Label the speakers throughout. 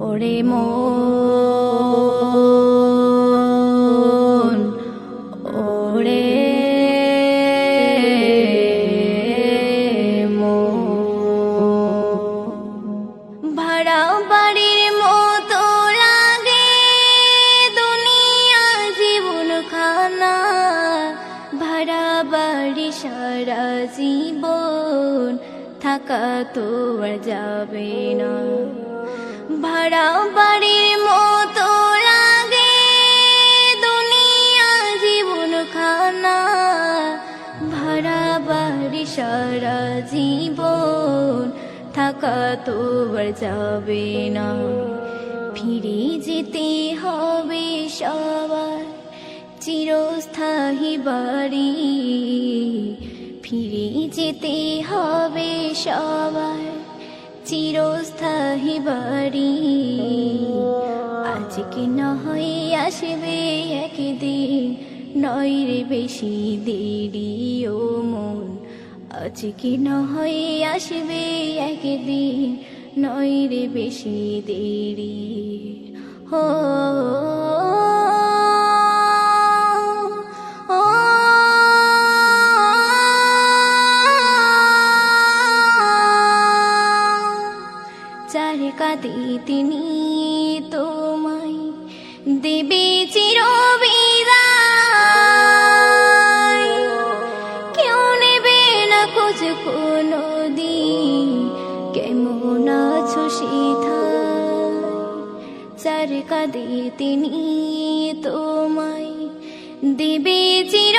Speaker 1: ওরে মন মন। ভাড়া বাড়ির মতো জীবন ভাড়া বাড়ি সারা জীবন থাকা তো যাবে না। ভাড়া বাড়ির মতো লাগে দুনিয়া জীবন খানা। ভাড়া বাড়ি সারা জীবন থাকা তো যাবে না। ফিরে যেতে হবে সবার, চিরস্থায়ী বাড়ি। ফিরে যেতে হবে সবার। চিরস্থায়ী বাড়ি। আজকে না হয় আসবে একদিন, নয় রে বেশি দেরি ও মন। আজকে না হয় আসবে একদিন, নয় রে বেশি দেরি। হো কাঁদে তিনি তোমায়। দেবে চির বিদায় কেউ নেবে না কেমন আছো চার তিনি তোমায়। দেবে চির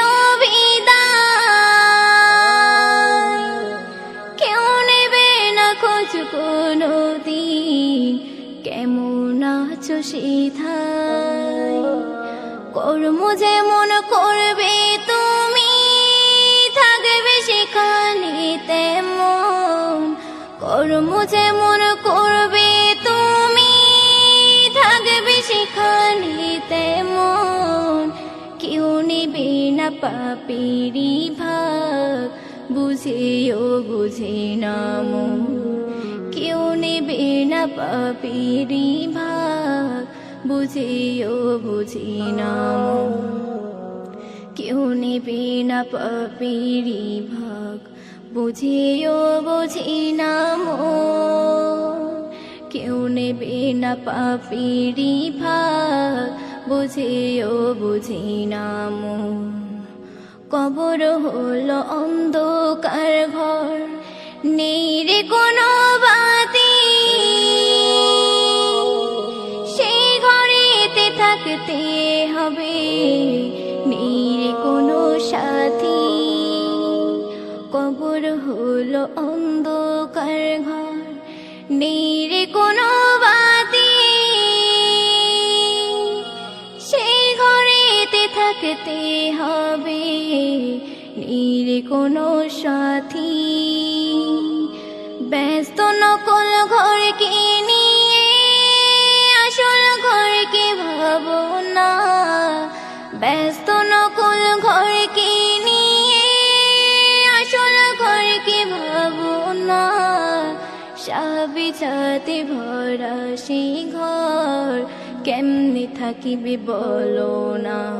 Speaker 1: খোঁজ কোনো দিন কেমন আছো সেথায় কর্ম যেমন করবে তুমি, থাকবে সেখানে তেমন। কর্ম যেমন করবে তুমি, থাকবে সেখানে তেমন। কেউ নেবে না পাপেরি ভাগ, বুঝেও বুঝে না মন। নেবে না ভাগ, বুঝেও, বুঝে না কেউ নেবে না ভাগ, বুঝেও, বুঝি না কেউ নেবে না পাপেরি ভাগ, বুঝেও, বুঝি না কবর হলো অন্ধকার ঘর, নেই রে কোনো বাতি হলো অন্ধকার ঘর নেই রে কোনো বাতি। সেই ঘরেতে থাকতে হবে নীর কোনো সাথী। ব্যস্ত নকল ঘরকে নিয়ে, আসল ঘরকে ভাবো না। ব্যস্ত নকল ঘরকে সাবিচাতে ভরা সেই ঘর। কেমনে থাকিবে বলো না।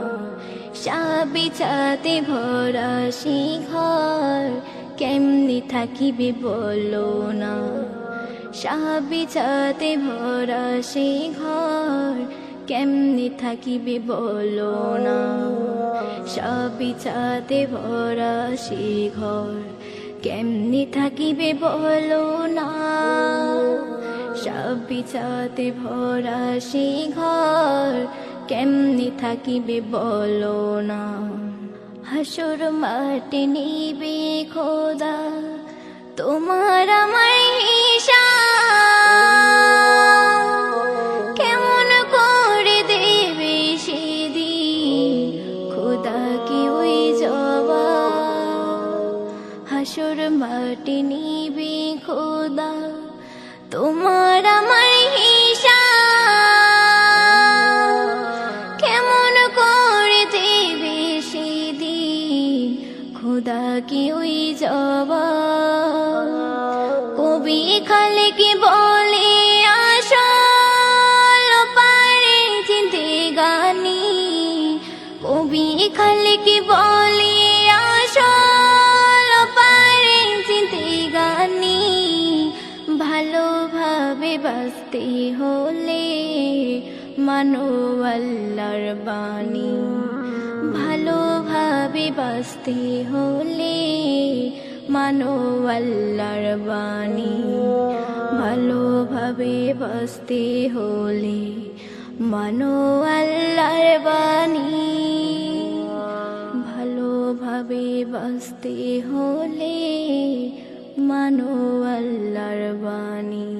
Speaker 1: সাবিচাতে ভরা সেই ঘর। কেমনে থাকিবে বলো না। সাবিচাতে ভরা সেই ঘর। কেমনে থাকিবে বলো না। সাবিচাতে ভরা সেই ঘর। কেমনে থাকিবে বলো না? সব বিচাতে ভরা সেই ঘর কেমনি থাকিবে বলো না? হাসুর মাটি নিবে খোদা, তোমার আমার কাটি নিবে খোদা, তোমার আমার হিসা কেমন করে দেবে সেদিন খোদা কি ওই যাব কবি খালে কি বলে, আসল পারে জিন্দি গানি। কবি খালে কি বলে বাঁচতে হলে মানো বাণী। ভালোভাবে বাঁচতে হলে মানো বাণী। ভালোভাবে বাঁচতে হলে মানো বাণী। ভালোভাবে বাঁচতে হলে মানো বাণী।